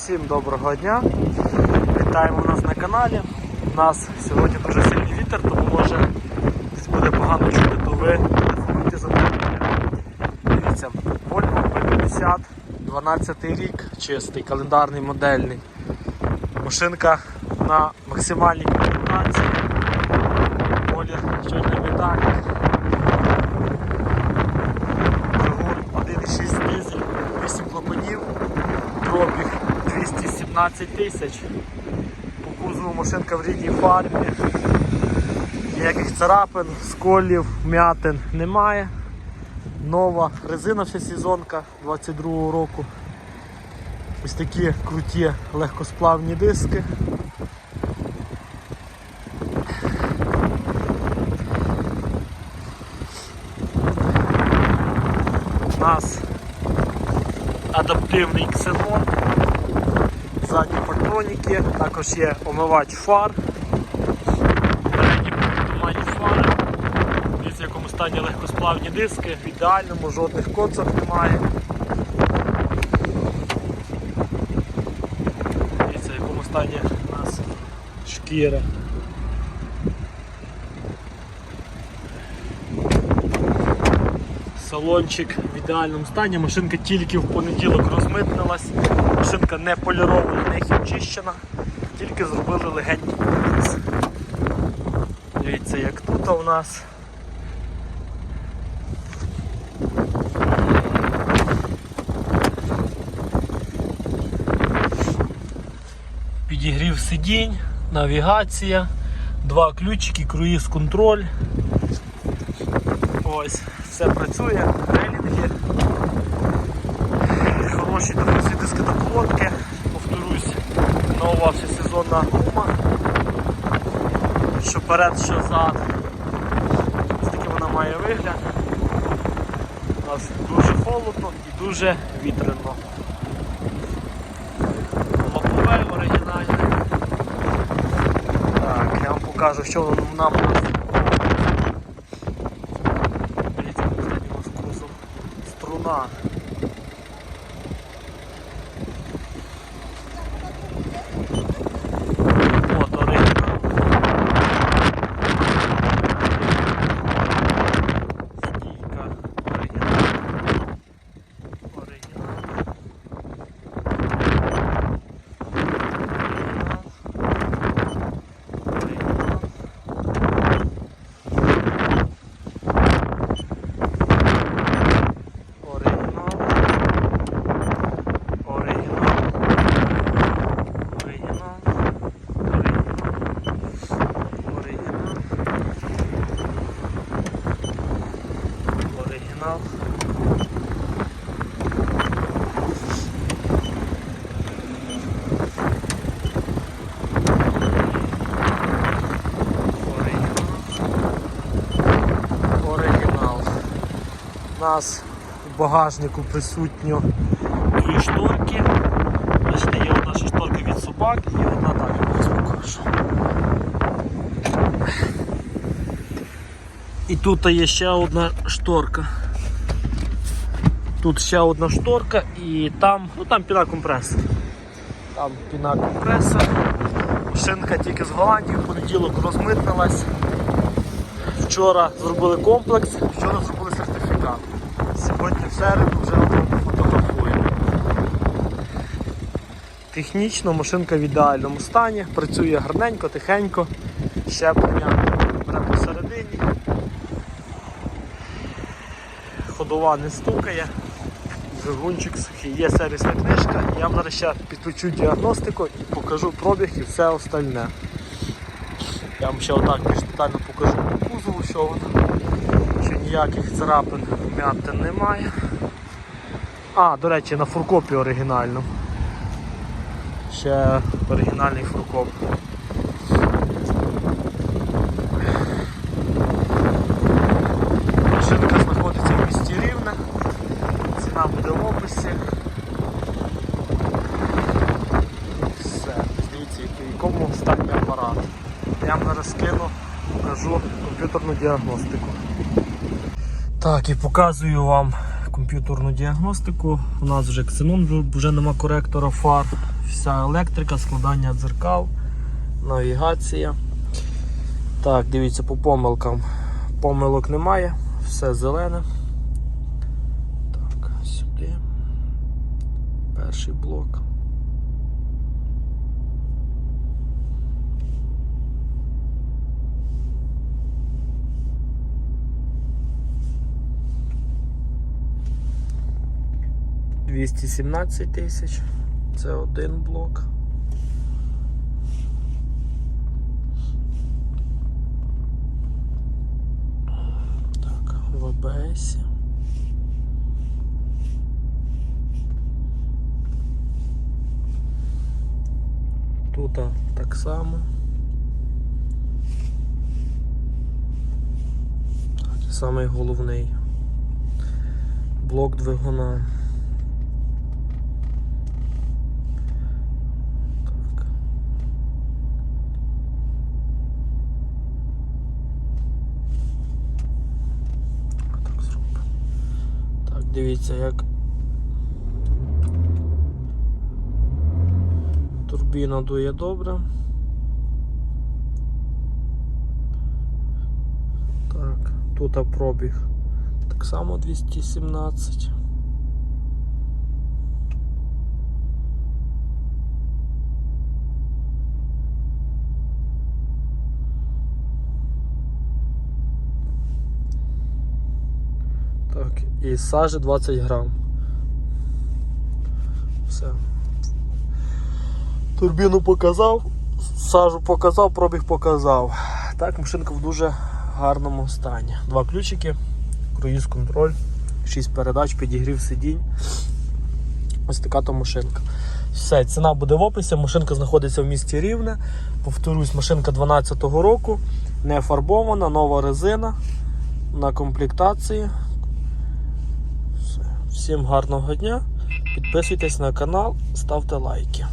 Всім доброго дня. Вітаємо нас на каналі. У нас сьогодні дуже сильний вітер, тому може десь буде погано чути, то ви телефонуйте за. Дивіться, Volvo P50, 12 рік, чистий, календарний, модельний. Машинка на максимальній комплектації. 217 тисяч. По кузову машинка в рідній фарбі. Ніяких царапин, сколів, м'ятин немає. Нова резина вся сезонка 22 року. Ось такі круті легкосплавні диски. У нас адаптивний ксенон, задні патроніки, також є омивач фар, передні в якому стані легкосплавні диски, в ідеальному, жодних коцок немає. Дивіться, в якому стані у нас шкіра. Салончик ідеальному стані, машинка тільки в понеділок розмитнилась, машинка не полірована, не хімчищена, тільки зробили легенький комплекс. Дивіться, як тут у нас. Підігрів сидінь, навігація, два ключики, круїз контроль. Ось, все працює, релінги, хороші допустим, диски до колодки, повторюсь, нова всесезонна гума, що перед, що зад. Ось такий вона має вигляд. У нас дуже холодно і дуже вітряно. Лобове оригінальне. Так, я вам покажу, що нам у. два. Нас в багажнику присутньо дві шторки. Бачите, є одна ще шторка від собак і одна так, покажу. І тут є ще одна шторка. Тут ще одна шторка і там, ну там піна компресор. Там піна компресор. Машинка тільки з Голландії, в понеділок розмитнилась. Вчора зробили комплекс, вчора зробили сертифікат. Сьогодні в середу вже фотографуємо. Технічно машинка в ідеальному стані, працює гарненько, тихенько, щеплення бере посередині. Ходова не стукає, двигунчик сухий, є сервісна книжка, я вам зараз ще підключу діагностику і покажу пробіг і все остальне. Я вам ще отак більш детально покажу по кузову, що воно. Ніяких царапин м'ятин немає. А, до речі, на фуркопі оригінальному. Ще оригінальний фуркоп. Машинка знаходиться в місті Рівне. Ціна буде в описі. Все, дивіться, в якому стані апарат. Я вам зараз скину, покажу комп'ютерну діагностику. Так, і показую вам комп'ютерну діагностику. У нас вже ксенон, вже нема коректора фар. вся електрика, складання дзеркал, навігація. Так, дивіться по помилкам. Помилок немає, все зелене. Так, сюди. Перший блок. Двісті сімнадцять тисяч. Це один блок. Так, в АБС. Тут так само. Самий головний блок двигуна. Дивіться, як турбіна дує добре. Так, тут пробіг так само 217. Так, і сажі 20 грам. Все. Турбіну показав, сажу показав, пробіг показав. Так, машинка в дуже гарному стані. Два ключики, круїз контроль, 6 передач, підігрів сидінь. Ось така то машинка. Все, ціна буде в описі. Машинка знаходиться в місті Рівне. Повторюсь, машинка 12-го року, не фарбована, нова резина на комплектації. Всім гарного дня. Підписуйтесь на канал, ставте лайки.